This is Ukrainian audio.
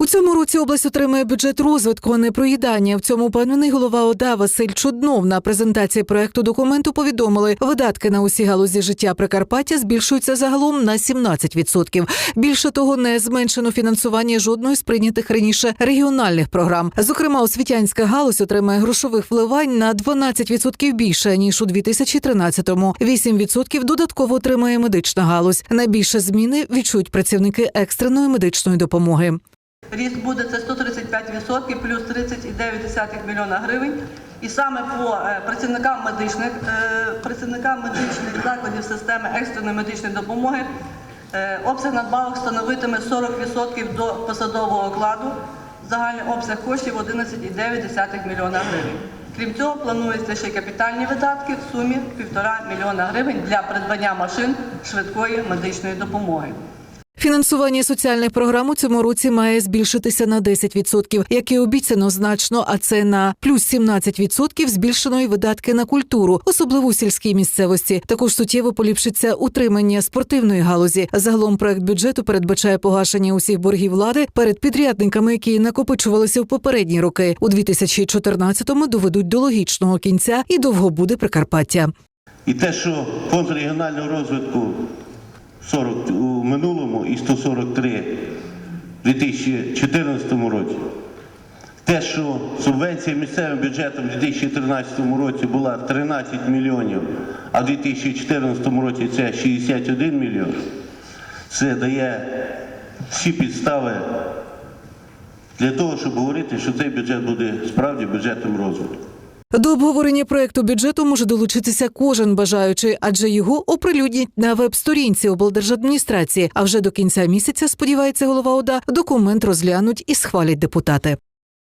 У цьому році область отримає бюджет розвитку, а не проїдання. В цьому впевнений голова ОДА Василь Чуднов на презентації проекту документу повідомили, видатки на усі галузі життя Прикарпаття збільшуються загалом на 17%. Більше того, не зменшено фінансування жодної з прийнятих раніше регіональних програм. Зокрема, освітянська галузь отримає грошових вливань на 12% більше ніж у 2013-му. 8% додатково отримає медична галузь. Найбільше зміни відчують працівники екстреної медичної допомоги. Ріст буде це 135% плюс 30,9 мільйона гривень. І саме по е, працівникам медичних, е, працівникам медичних закладів системи екстреної медичної допомоги е, обсяг надбавок становитиме 40% до посадового окладу. Загальний обсяг коштів 11,9 мільйона гривень. Крім цього, планується ще капітальні видатки в сумі 1,5 мільйона гривень для придбання машин швидкої медичної допомоги. Фінансування соціальних програм у цьому році має збільшитися на 10%, як і обіцяно значно, а це на плюс 17% збільшено і видатки на культуру, особливо у сільській місцевості. Також суттєво поліпшиться утримання спортивної галузі. Загалом проект бюджету передбачає погашення усіх боргів влади перед підрядниками, які накопичувалися в попередні роки. У 2014-му доведуть до логічного кінця і довго буде Прикарпаття. І те, що фонд регіонального розвитку 40 у минулому і 143 в 2014 році. Те, що субвенція місцевим бюджетом у 2013 році була 13 мільйонів, а в 2014 році це 61 мільйон, це дає всі підстави для того, щоб говорити, що цей бюджет буде справді бюджетом розвитку. До обговорення проекту бюджету може долучитися кожен бажаючий, адже його оприлюднять на веб-сторінці облдержадміністрації. А вже до кінця місяця, сподівається голова ОДА, документ розглянуть і схвалять депутати.